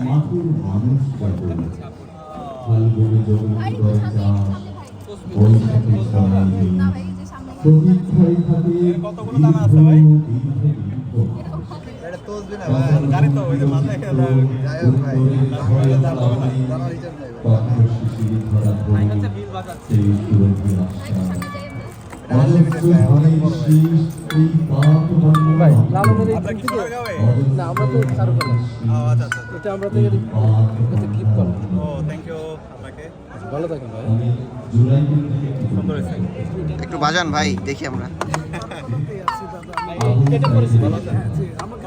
মাতুর মানুষ যাব ফাল্গুনে যখন দরজা বৈশাখে ছড়াইবে প্রতীক্ষায় থাকে কতগুলো দানা আছে ভাই? দীর্ঘ এই পাপ ভাই লালনের এই না আমরা তো কারও করে আচ্ছা আচ্ছা এটা আমরা তো গিফট করলাম ও থ্যাংক ইউ আপনাকে। ভালো থাকেন ভাই। সুন্দর একটু বাজান ভাই দেখি আমরা। এটা করেছি ভালো আমাকে